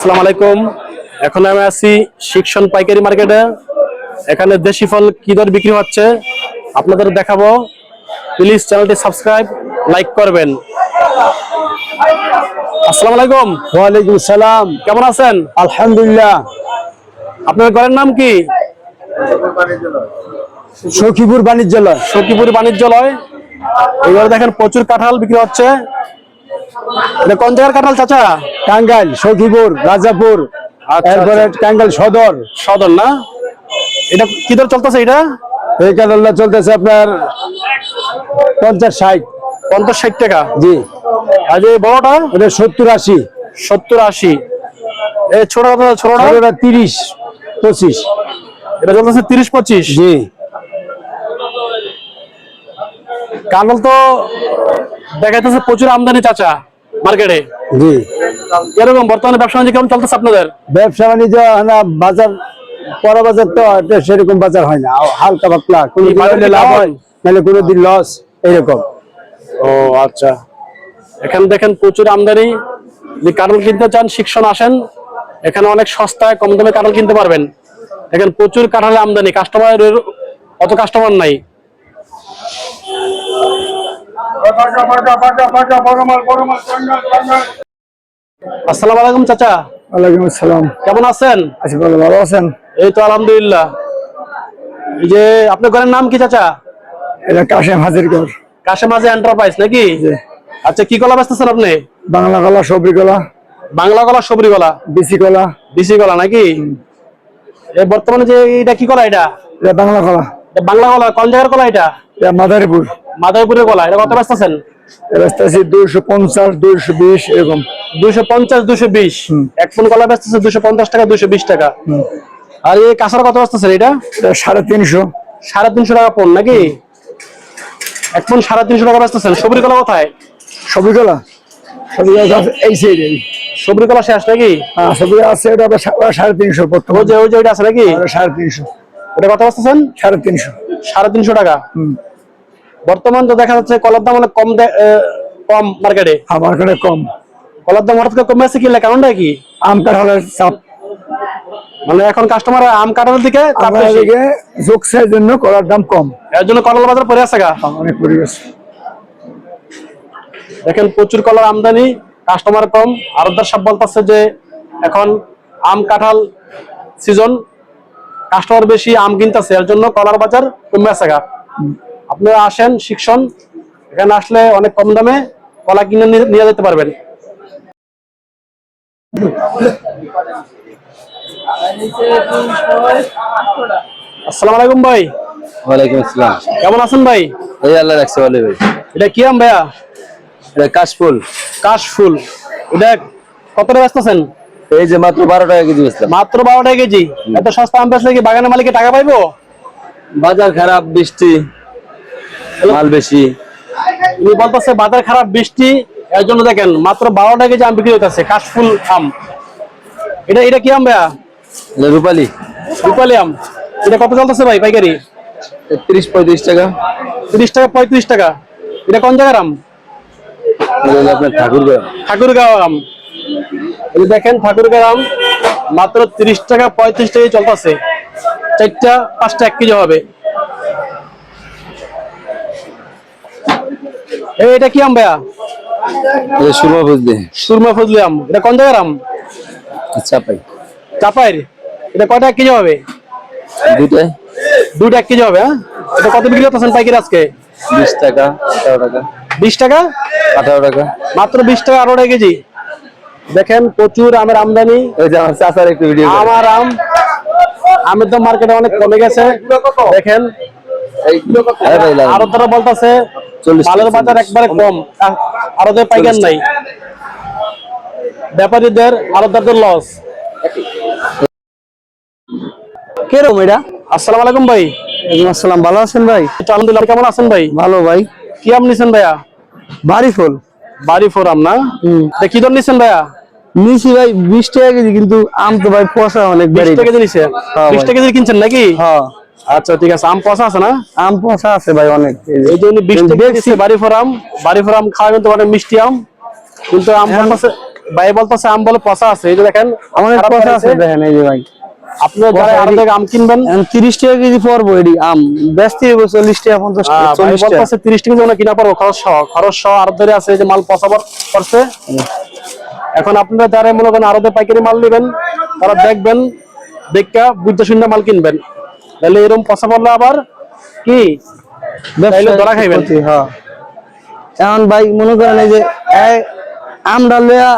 আসসালামু আলাইকুম। এখন আমি আছি শিক্ষণ পাইকারি মার্কেটে। এখানে দেশি ফল কি দর বিক্রি হচ্ছে আপনাদের দেখাবো। প্লিজ চ্যানেলটি সাবস্ক্রাইব লাইক করবেন। আসসালামু আলাইকুম। ওয়ালাইকুম সালাম। কেমন আছেন? আলহামদুলিল্লাহ। আপনার ঘরের নাম কি? সখীপুর বাণিজ্যালয়। সখীপুর বাণিজ্যালয়। এবার দেখেন প্রচুর কাঁঠাল বিক্রি হচ্ছে। এটা কোন জায়গার কাঁঠাল চাচা? টাঙ্গাইল সখীপুর রাজাপুর আচ্ছা, এরপরে টাঙ্গাইল সদর। সদর না? এটা কি দর চলতেছে এটা? এই কালাল্লা চলতেছে আপনার পঞ্চাশ ষাট। পঞ্চাশ ষাট টাকা? জি। আর যে বড়টা? এটা সত্তর আশি। সত্তর আশি। এই ছোটটা ছোটটা ছোটটা তিরিশ পঁচিশ। এটা চলতেছে তিরিশ পঁচিশ? জি। কানল তো দেখাইতেছে প্রচুর আমদানি চাচা। মার্কেটে? জি। এরকম বর্তমানে ব্যবসা বাণিজ্য কেমন চলতেছে আপনাদের? ব্যবসা বাণিজ্য বাজার পরা বাজার তো সেরকম বাজার হয় না। হালকা পাতলা কোনো লাভ হয় নাহলে কোনো দিন লস এইরকম ও আচ্ছা। এখানে দেখেন প্রচুর আমদানি। যদি কাঁঠাল কিনতে চান শিক্ষণ আসেন। এখানে অনেক সস্তায় কম দামে কাঁঠাল কিনতে পারবেন। এখানে প্রচুর কাঁঠালের আমদানি। কাস্টমারের অত কাস্টমার নাই। আসসালামু আলাইকুম চাচা। ওয়ালাইকুম আসসালাম। কেমন আছেন? আচ্ছা ভালো ভালো আছেন? এই তো আলহামদুলিল্লাহ। এই যে আপনার ঘরের নাম কি চাচা? এটা কাশেম হাজির কর কাশেমাজি এন্টারপ্রাইজ নাকি? আচ্ছা কি কলা বেচতেছেন আপনি? বাংলা কলা সবরি কলা বাংলা কলা সবরি কলা বিসি কলা বিসি কলা নাকি? এই বর্তমানে যে এটা কি কলা এটা? এটা বাংলা কলা বাংলা কলা কোন জায়গার কলা এটা মাদারীপুর। মাদারীপুরের গলা এটা কত বেচতেছেন আছে দুইশো পঞ্চাশ দুইশো বিশ এরকম দুশো পঞ্চাশ দুশো বিশ। এক ফোন কলা বেচতেছে দুশো পঞ্চাশ টাকা দুশো বিশ টাকা। আর এই কাঁচার কত বেচতেছেন এটা? সাড়ে তিনশো। সাড়ে তিনশো টাকা পণ নাকি? এক ফোন সাড়ে তিনশো টাকা বেচতেছেন সবরি কলা কোথায়? সবরি কলা সবরি কলা এই সাইডে সবরি কলা শেষ নাকি? হ্যাঁ সবরি আছে ওটা সাড়ে তিনশো প্রথম ওই যে ওই যে ওইটা আছে নাকি? সাড়ে তিনশো। কত বেচতেছেন সাড়ে তিনশো। সাড়ে তিনশো টাকা। হুম। বর্তমান তো দেখা যাচ্ছে কলার দাম অনেক কম কম মার্কেটে আমার কাছে কম। কলার দাম হঠাৎ করে কমে আছে কি কারণটা কি? আম কাঁঠালের চাপ। মানে এখন কাস্টমার আম কাটানোর দিকে বেশি। এদিকে জন্য কলার দাম কম। এর জন্য কলার বাজার পরে আছে গা। অনেক পরিবেশ। দেখেন প্রচুর কলার আমদানি কাস্টমার কম। আরদার সব বলতেছে যে এখন আম কাঁঠাল সিজন কাস্টমার বেশি আম কিনতেছে এর জন্য কলার বাজার কমে আছে গা। আপনারা আসেন শিক্ষণ এখানে আসলে অনেক কম দামে কলা কিনে নিয়ে যেতে পারবেন। আসসালামু আলাইকুম ভাই। ওয়ালাইকুম আসসালাম। কেমন আছেন ভাই? এই আল্লাহ রাখছে ভালো ভাই। এটা কি আম ভাইয়া? এটা কাশফুল। কাশ ফুল এটা কত টাকা বেচতেছেন এই যে মাত্র বারো টাকা কেজি বেচলাম মাত্র বারো টাকা কেজি। এত সস্তা আম বেচলে কি বাগানের মালিকে টাকা পাইবো? বাজার খারাপ বৃষ্টি। মাল বেশি। উনি বলতেছে বাজার খারাপ বৃষ্টি এর জন্য দেখেন মাত্র বারো টাকা কেজি আম বিক্রি হইতেছে কাশফুল আম। এটা এটা কি আম ভাইয়া? রূপালি। রূপালি আম। এটা কত চলতেছে ভাই পাইকারি? তিরিশ পঁয়ত্রিশ টাকা। তিরিশ টাকা পঁয়ত্রিশ টাকা। এটা কোন জায়গার আম? আপনার ঠাকুরগাঁও। ঠাকুরগাঁও আম। এই দেখেন ঠাকুরগাঁও আম মাত্র তিরিশ টাকা পঁয়ত্রিশ চলতেছে। চারটা পাঁচটা এক কেজি হবে এই এটা কি আম ভাইয়া? সুরমা বুঝতে সুরমা ফজলি আম। এটা কোন জায়গার আম? আচ্ছা পাই চাপাইর? এটা কয়টা কেজি হবে? দুটাই দুইটা এক কেজি হবে হ্যাঁ? এটা কত বিক্রি করতেছেন পাইকারি আজকে? বিশ টাকা আঠারো টাকা। বিশ টাকা? আঠারো টাকা। মাত্র বিশ টাকা আরও টাকা কেজি। দেখেন প্রচুর আমের আমদানি। ওই যে আমার চাচার একটু ভিডিও আমার আম আমের দাম মার্কেটে অনেক কমে গেছে। দেখেন আরও তারা বলতেছে মালের বাজার একবারে কম আর- পাইকার নাই। ব্যাপারীদের আরোদারদের লস কীরকম এটা? আসসালামু আলাইকুম ভাই। আসসালাম ভালো আছেন ভাই? আলহামদুলিল্লাহ কেমন আছেন ভাই? ভালো ভাই। কি আম নিছেন ভাইয়া? বাড়ি ফুল। বাড়ি ফোর আম না? কি দর নিছেন ভাইয়া? নিছি ভাই বিশ টাকা কেজি কিন্তু আম তো ভাই পয়সা অনেক বিশ টাকা কেজি নিছে হ্যাঁ বিশ টাকা কেজি কিনছেন নাকি? হ্যাঁ। আচ্ছা ঠিক আছে আম পচা আছে না? আম পচা আছে ভাই অনেক এই জন্য বিশ টাকা দিচ্ছে বাড়ি আম বাড়ি ফোর আম খাওয়া কিন্তু অনেক মিষ্টি আম কিন্তু আম বলতেছে ভাই বলতেছে আম বলে পচা আছে এই যে দেখেন খারাপ পচা আছে দেখেন এই যে ভাই। আপনারা যারা আরও থেকে আম কিনবেন। তিরিশ টাকা কেজি পড়ব এটি আম। হইব চল্লিশ টাকা পঞ্চাশ টাকা আহ, ভাই চল্লিশ টাকা। বলতেছে তিরিশ টাকা যেমন কিনা পারব খরচ সহ খরচ সহ আরও ধরে আছে এই যে মাল পচা পর- পড়ছে। এখন আপনারা যারা মনে করেন আরও পাইকারি মাল নেবেন তারা দেখবেন দেখা বুঝতে শুনে মাল কিনবেন। তাহলে এরকম পচা পড়লে আবার কি? তাহলে ধরা খাইবেন। হ্যাঁ। এখন ভাই মনে করেন এই যে আমরা লয়া